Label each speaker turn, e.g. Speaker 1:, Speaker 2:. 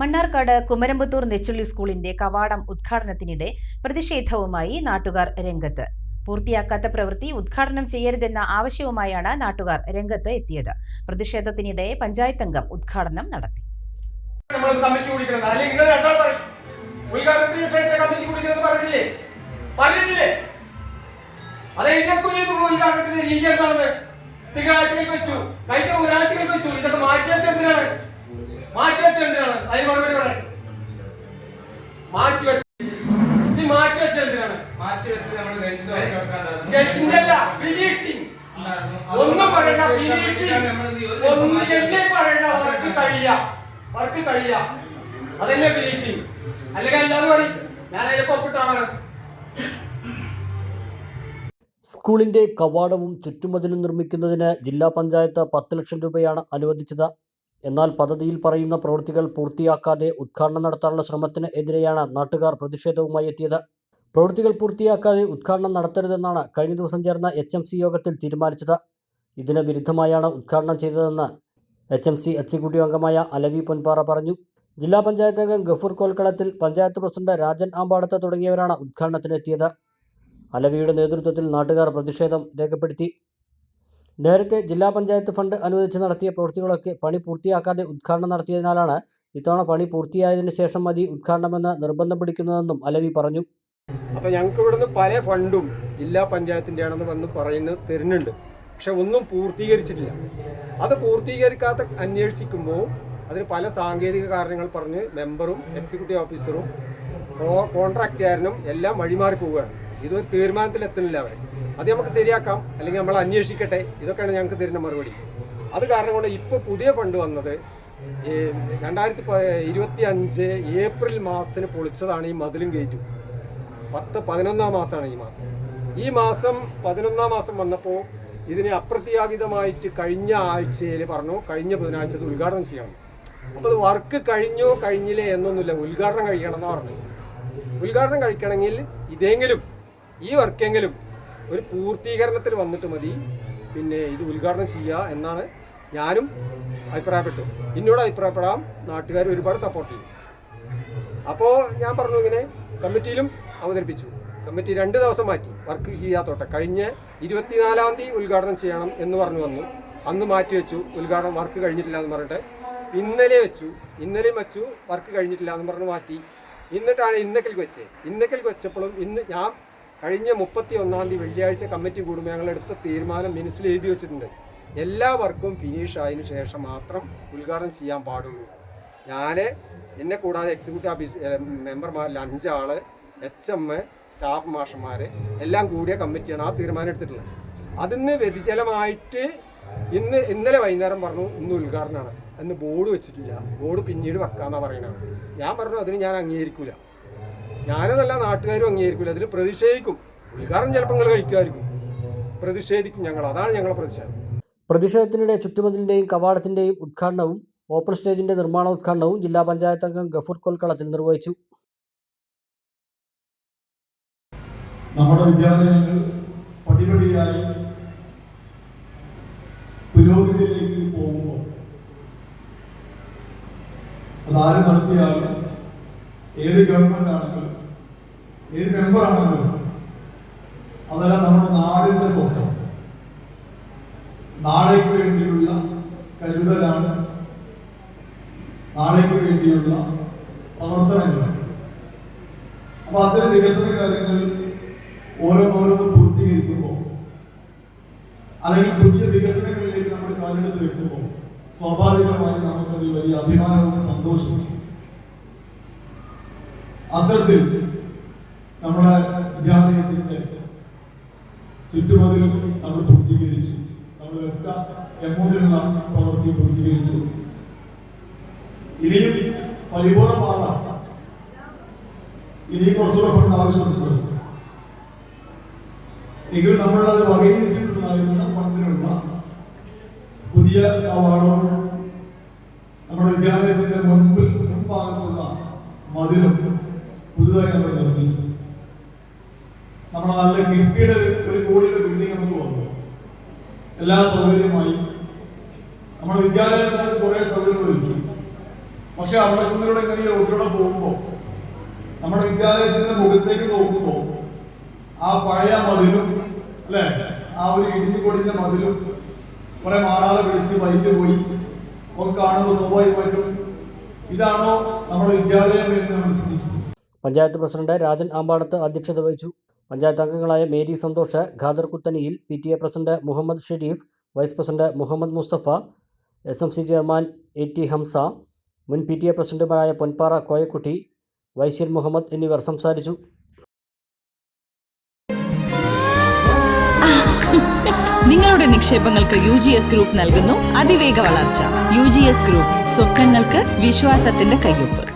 Speaker 1: മണ്ണാർക്കാട് കുമരമ്പത്തൂർ നെച്ചുള്ളി സ്കൂളിന്റെ കവാടം ഉദ്ഘാടനത്തിനിടെ പ്രതിഷേധവുമായി നാട്ടുകാർ രംഗത്ത്. പൂർത്തിയാക്കാത്ത പ്രവൃത്തി ഉദ്ഘാടനം ചെയ്യരുതെന്ന ആവശ്യവുമായാണ് നാട്ടുകാർ രംഗത്ത് എത്തിയത്. പ്രതിഷേധത്തിനിടെ പഞ്ചായത്ത് അംഗം ഉദ്ഘാടനം നടത്തി.
Speaker 2: തിങ്കളാഴ്ചകൾ വെച്ചു. കഴിഞ്ഞ ബുധനാഴ്ചകൾ വെച്ചു. ഇതൊക്കെ മാറ്റി വെച്ച എന്തിനാണ് മാറ്റി വെച്ച എന്തിനാണ് അതിന് മറുപടി പറയാം മാറ്റി വെച്ച. നീ മാറ്റി വെച്ച എന്തിനാണ്
Speaker 3: മാറ്റി വെച്ചത് നമ്മൾ.
Speaker 2: ജഡ്ജിന്റെ അല്ല ഫിനിഷിംഗ് ഒന്നും പറയണ്ട ഫിനിഷിംഗ് ഒന്നും എന്നെ പറയണ്ട വർക്ക് കഴിയ. വർക്ക് കഴിയ. അതന്നെ ഫിനിഷിംഗ് അല്ലെങ്കിൽ എല്ലാവരും പറയും ഞാൻ അതിലൊക്കെ ഒപ്പിട്ടാണ്
Speaker 4: സ്കൂളിന്റെ കവാടവും ചുറ്റുമതിലും നിർമ്മിക്കുന്നതിന് ജില്ലാ പഞ്ചായത്ത് പത്ത് ലക്ഷം രൂപയാണ് അനുവദിച്ചത്. എന്നാൽ പദ്ധതിയിൽ പറയുന്ന പ്രവൃത്തികൾ പൂർത്തിയാക്കാതെ ഉദ്ഘാടനം നടത്താനുള്ള ശ്രമത്തിന് എതിരെയാണ് നാട്ടുകാർ പ്രതിഷേധവുമായി എത്തിയത്. പ്രവൃത്തികൾ പൂർത്തിയാക്കാതെ ഉദ്ഘാടനം നടത്തരുതെന്നാണ് കഴിഞ്ഞ ദിവസം ചേർന്ന എച്ച് എം സി യോഗത്തിൽ തീരുമാനിച്ചത്. ഇതിന് വിരുദ്ധമായാണ് ഉദ്ഘാടനം ചെയ്തതെന്ന് എച്ച് എം സി എക്സിക്യൂട്ടീവ് അംഗമായ അലവി പൊൻപാറ പറഞ്ഞു. ജില്ലാ പഞ്ചായത്ത് അംഗം ഗഫൂർ കോൽക്കളത്തിൽ പഞ്ചായത്ത് പ്രസിഡന്റ് രാജൻ ആമ്പാടത്ത് തുടങ്ങിയവരാണ് ഉദ്ഘാടനത്തിനെത്തിയത്. അലവിയുടെ നേതൃത്വത്തിൽ നാട്ടുകാർ പ്രതിഷേധം രേഖപ്പെടുത്തി. നേരത്തെ ജില്ലാ പഞ്ചായത്ത് ഫണ്ട് അനുവദിച്ച് നടത്തിയ പ്രവൃത്തികളൊക്കെ പണി പൂർത്തിയാക്കാതെ ഉദ്ഘാടനം നടത്തിയതിനാലാണ് ഇത്തവണ പണി പൂർത്തിയായതിനു ശേഷം മതി ഉദ്ഘാടനമെന്ന് നിർബന്ധം പിടിക്കുന്നതെന്നും അലവി പറഞ്ഞു.
Speaker 5: അപ്പൊ ഞങ്ങൾക്ക് ഇവിടുന്ന് പല ഫണ്ടും ജില്ലാ പഞ്ചായത്തിന്റെ ആണെന്ന് വന്ന് പറയുന്നത് തരുന്നുണ്ട്. പക്ഷെ ഒന്നും പൂർത്തീകരിച്ചിട്ടില്ല. അത് പൂർത്തീകരിക്കാത്ത അന്വേഷിക്കുമ്പോൾ അതിന് പല സാങ്കേതിക കാരണങ്ങൾ പറഞ്ഞ് മെമ്പറും എക്സിക്യൂട്ടീവ് ഓഫീസറും കോൺട്രാക്ടുകാരനും എല്ലാം വഴിമാറി പോവുകയാണ്. ഇതൊരു തീരുമാനത്തിൽ എത്തുന്നില്ല അവർ അത് നമുക്ക് ശരിയാക്കാം അല്ലെങ്കിൽ നമ്മൾ അന്വേഷിക്കട്ടെ. ഇതൊക്കെയാണ് ഞങ്ങൾക്ക് തരുന്ന മറുപടി. അത് കാരണം കൊണ്ട് ഇപ്പോൾ പുതിയ ഫണ്ട് വന്നത് രണ്ടായിരത്തി ഇരുപത്തി അഞ്ച് ഏപ്രിൽ മാസത്തിന് പൊളിച്ചതാണ് ഈ മതിലും ഗേറ്റും. പത്ത് പതിനൊന്നാം മാസമാണ് ഈ മാസം. ഈ മാസം പതിനൊന്നാം മാസം വന്നപ്പോൾ ഇതിനെ അപ്രത്യാഹിതമായിട്ട് കഴിഞ്ഞ ആഴ്ചയിൽ പറഞ്ഞു കഴിഞ്ഞ ബുധനാഴ്ച ഉദ്ഘാടനം ചെയ്യണം. അപ്പോൾ അത് വർക്ക് കഴിഞ്ഞോ കഴിഞ്ഞില്ലേ എന്നൊന്നുമില്ല. ഉദ്ഘാടനം കഴിക്കണം എന്ന് പറഞ്ഞു ഉദ്ഘാടനം കഴിക്കണമെങ്കിൽ ഇതെങ്കിലും ഈ വർക്കെങ്കിലും ഒരു പൂർത്തീകരണത്തിൽ വന്നിട്ട് മതി. പിന്നെ ഇത് ഉദ്ഘാടനം ചെയ്യുക എന്നാണ് ഞാനും അഭിപ്രായപ്പെട്ടു. ഇന്നോട് അഭിപ്രായപ്പെടാം. നാട്ടുകാർ ഒരുപാട് സപ്പോർട്ട് ചെയ്യും അപ്പോൾ ഞാൻ പറഞ്ഞു ഇങ്ങനെ കമ്മിറ്റിയിലും അവതരിപ്പിച്ചു. കമ്മിറ്റി രണ്ട് ദിവസം മാറ്റി. വർക്ക് ചെയ്യാത്തോട്ടെ. കഴിഞ്ഞ ഇരുപത്തിനാലാം തീയതി ഉദ്ഘാടനം ചെയ്യണം എന്ന് പറഞ്ഞു വന്നു. അന്ന് മാറ്റി വെച്ചു. ഉദ്ഘാടനം വർക്ക് കഴിഞ്ഞിട്ടില്ല എന്ന് പറഞ്ഞിട്ട്. ഇന്നലെ വെച്ചു. ഇന്നലെയും വെച്ചു. വർക്ക് കഴിഞ്ഞിട്ടില്ല എന്ന് പറഞ്ഞ് മാറ്റി. എന്നിട്ടാണ് ഇന്നക്കൽ വെച്ചത്. ഇന്നക്കൽ വെച്ചപ്പോഴും ഇന്ന് ഞാൻ കഴിഞ്ഞ മുപ്പത്തി ഒന്നാം തീയതി വെള്ളിയാഴ്ച കമ്മിറ്റി കൂടുമ്പോൾ ഞങ്ങൾ എടുത്ത തീരുമാനം മിനിസിൽ എഴുതി വെച്ചിട്ടുണ്ട്. എല്ലാ വർക്കും ഫിനിഷ് ആയതിനു ശേഷം മാത്രം ഉദ്ഘാടനം ചെയ്യാൻ പാടുള്ളൂ. ഞാൻ എന്നെ കൂടാതെ എക്സിക്യൂട്ടീവ് ഓഫീസ് മെമ്പർമാരിൽ അഞ്ചാൾ എച്ച് എം സ്റ്റാഫ് മാഷന്മാർ എല്ലാം കൂടിയ കമ്മിറ്റിയാണ് ആ തീരുമാനം എടുത്തിട്ടുള്ളത്. അതിന്ന് വ്യതിചലമായിട്ട് ഇന്ന് ഇന്നലെ വൈകുന്നേരം പറഞ്ഞു ഇന്ന് ഉദ്ഘാടനമാണ്. എന്ന് ബോർഡ് വെച്ചിട്ടില്ല. ബോർഡ് പിന്നീട് വെക്കാമെന്നാണ് പറയുന്നത്. ഞാൻ പറഞ്ഞു അതിന് ഞാൻ അംഗീകരിക്കൂല. ഞാനെന്നല്ല നാട്ടുകാരും അംഗീകരിക്കില്ല അതിൽ പ്രതിഷേധിക്കും. ഉദ്ഘാടനം ചിലപ്പോൾ നിങ്ങൾ കഴിക്കുമായിരിക്കും. പ്രതിഷേധിക്കും ഞങ്ങൾ. അതാണ് ഞങ്ങളുടെ പ്രതിഷേധം.
Speaker 4: പ്രതിഷേധത്തിനിടെ ചുറ്റുമതിലിന്റെയും കവാടത്തിന്റെയും ഉദ്ഘാടനവും ഓപ്പൺ സ്റ്റേജിന്റെ നിർമ്മാണ ഉദ്ഘാടനവും ജില്ലാ പഞ്ചായത്ത് അംഗം ഗഫൂർ കൊൽക്കളത്തിൽ നിർവഹിച്ചു.
Speaker 6: നമ്മുടെ വിദ്യാലയങ്ങൾ പടിപടിയായി പുരോഗതിയിലേക്ക് പോകുമ്പോൾ അതാരും നടത്തിയാലും ഏത് ഗവൺമെന്റ് ആണെങ്കിലും ഏത് മെമ്പർ ആണെങ്കിലും അതെല്ലാം നമ്മുടെ നാടിന്റെ സ്വന്തം നാളേക്ക് വേണ്ടിയുള്ള കരുതലാണ്. നാളേക്ക് വേണ്ടിയുള്ള പ്രവർത്തനങ്ങളാണ് അപ്പൊ അത്തരം വികസന കാര്യങ്ങൾ ഓരോന്നോരോന്ന് പൂർത്തീകരിക്കുമ്പോൾ അല്ലെങ്കിൽ പുതിയ വികസനങ്ങളിലേക്ക് നമ്മൾ കാലെടുത്ത് വെക്കുമ്പോൾ സ്വാഭാവികമായി നമുക്കതിൽ വലിയ അഭിമാനവും സന്തോഷവും. അത്തരത്തിൽ നമ്മുടെ വിദ്യാലയത്തിന്റെ ചുറ്റുമതിലും നമ്മൾ പൂർത്തീകരിച്ചു. നമ്മൾ വെച്ച എമൗണ്ടിനുള്ള പ്രവൃത്തി പൂർത്തീകരിച്ചു. ഇനിയും പരിപൂർണമാകാം ഇനിയും കുറച്ചുകൂടെ ഫണ്ട് ആവശ്യമുണ്ട്. എങ്കിലും നമ്മളത് വകയിരുത്തിയിട്ടുണ്ടായിരുന്ന ഫണ്ടിനുള്ള പുതിയ അവാർഡും നമ്മുടെ വിദ്യാലയത്തിന്റെ മുൻപിൽ മുൻഭാഗത്തുള്ള മതിലും പുതുതായി നമ്മൾ നിർമ്മിച്ചു. കിഫ്ബിയുടെ ഒരു കോടിയുടെ ബിൽഡിംഗ് നമുക്ക് വന്നു. എല്ലാ സൗകര്യമായി. നമ്മുടെ വിദ്യാലയത്തിനകത്ത് കുറെ സൗകര്യങ്ങൾ ഒരുക്കി. പക്ഷെ അവിടെ കുന്നിലൂടെ ഇങ്ങനെ ഈ പോകുമ്പോൾ നമ്മുടെ വിദ്യാലയത്തിന്റെ മുഖത്തേക്ക് നോക്കുമ്പോൾ ആ പഴയ മതിലും അല്ലെ? ആ ഒരു ഇടിഞ്ഞു പൊടിഞ്ഞ മതിലും കുറെ മാറാതെ പിടിച്ച് വൈകി പോയി. ഒക്കെ കാണുമ്പോൾ സ്വാഭാവികമായിട്ടും ഇതാണോ നമ്മുടെ വിദ്യാലയം എന്ന് നമ്മൾ ചിന്തിച്ചു.
Speaker 4: പഞ്ചായത്ത് പ്രസിഡന്റ് രാജൻ ആമ്പാടത്ത് അധ്യക്ഷത വഹിച്ചു. പഞ്ചായത്ത് അംഗങ്ങളായ Mary Santhosh Khader കുത്തനിയിൽ P T A president Mohammed Shareef vice president Mohammed Mustafa S M C chairman A T Hamsa മുൻ പി ടി എ പ്രസിഡന്റുമാരായ പൊൻപാറ കോയക്കുട്ടി വൈശ്യൻ മുഹമ്മദ് എന്നിവർ സംസാരിച്ചു.
Speaker 7: നിങ്ങളുടെ നിക്ഷേപങ്ങൾക്ക് യു ജി എസ് ഗ്രൂപ്പ് നൽകുന്നു അതിവേഗ വളർച്ച. യു ജി എസ് ഗ്രൂപ്പ് സ്വപ്നങ്ങൾക്ക് വിശ്വാസത്തിന്റെ കയ്യൊപ്പ്.